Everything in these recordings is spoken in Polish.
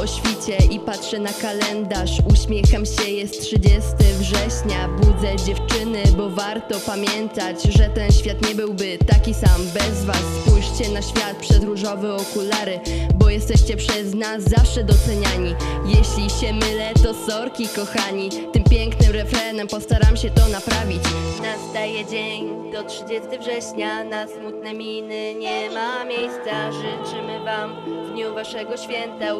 o świcie i patrzę na kalendarz. Uśmiecham się, jest 30 września. Budzę dziewczyny, bo warto pamiętać Że ten świat nie byłby taki sam bez was. Spójrzcie na świat przez różowe okulary Bo jesteście przez nas zawsze doceniani. Jeśli się mylę, to sorki kochani. Tym pięknym refrenem postaram się to naprawić. Nastaje dzień do 30 września. Na smutne miny nie ma miejsca. Życzymy wam w dniu waszego święta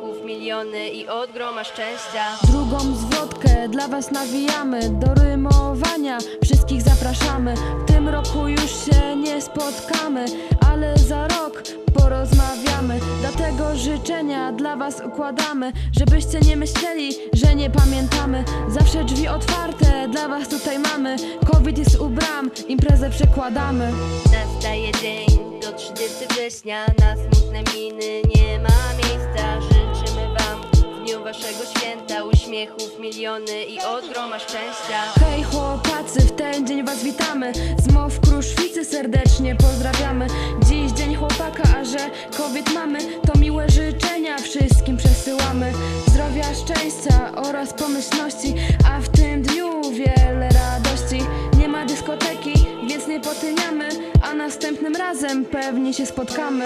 Uśmiechów miliony i od groma szczęścia. Drugą zwrotkę dla was nawijamy Do rymowania. Wszystkich zapraszamy. W tym roku już się nie spotkamy Ale za rok porozmawiamy. Dlatego życzenia dla was układamy Żebyście nie myśleli, że nie pamiętamy. Zawsze drzwi otwarte dla was tutaj mamy. Covid jest u bram, imprezę przekładamy. Nastaje dzień do 30 września Na smutne miny nie ma waszego święta Uśmiechów miliony i od groma szczęścia. Hej chłopacy, w ten dzień was witamy. Z MOW Kruszwicy serdecznie pozdrawiamy. Dziś dzień chłopaka, a że kobiet mamy. To miłe życzenia wszystkim przesyłamy. Zdrowia, szczęścia oraz pomyślności A w tym dniu wiele radości. Nie ma dyskoteki, więc nie potyniamy A następnym razem pewnie się spotkamy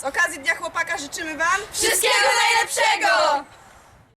Z okazji Dnia Chłopaka życzymy Wam Wszystkiego najlepszego!